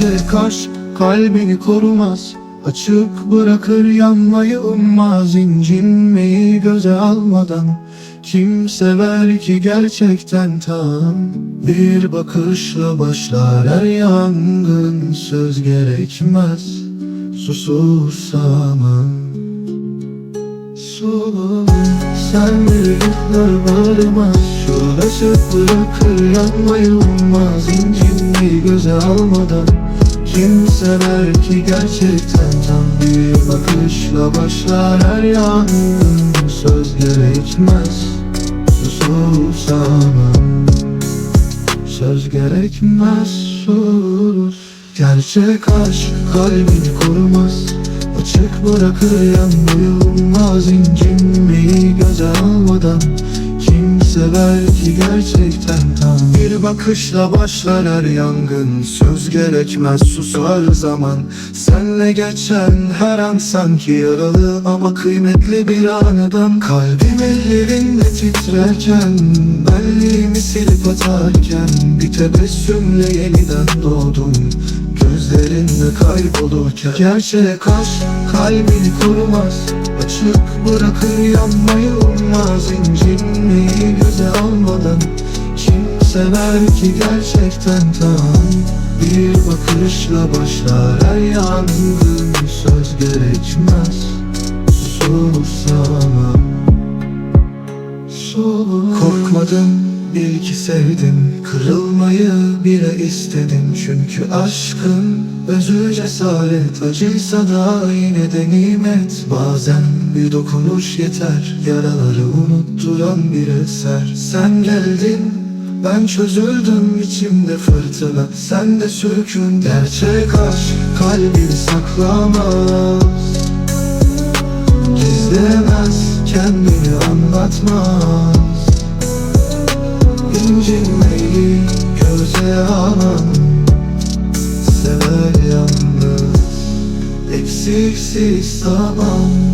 Gerçek aşk kalbini korumaz. Açık bırakır yanmayı ummaz incinmeyi göze almadan. Kim sever ki gerçekten tam Bir bakışla başlar. Her yangın Söz gerekmez. Sususamam. Sus sen büyükler varmaz. Şurası bırakır yanmayı ummaz incinmeyi göze almadan kim sever ki gerçekten tam bir bakışla başlar. Her yangın Söz gerekmez. Susamam. Söz gerekmez. Sus. Gerçek aşk kalbini korumaz. Açık bırakır yanmayı ummaz incinmeyi göze almadan Kim sever ki gerçekten tam Bir bakışla başlar her yangın. Söz gerekmez susar zaman. Senle geçen her an sanki yaralı Ama kıymetli bir anıdan. Kalbim ellerinde titrerken Benliğimi silip atarken Bir tebessümle yeniden doğdum. Gözlerinde kaybolurken. Gerçek aşk kalbini korumaz Açık bırakır yanmayı ummaz incinmeyi göze almadan Kim sever ki gerçekten tam Bir bakışla başlar. Her yangın Söz gerekmez. Susamam Korkmadım bil ki sevdim Kırılmayı bile istedim. Çünkü aşkın özü cesaret Acıysa da yine de nimet. Bazen bir dokunuş yeter Yaraları unutturan bir eser. Sen geldin ben çözüldüm içimde fırtına. Sen de sürkün Gerçek aşk kalbini saklamaz Eksiksiz zaman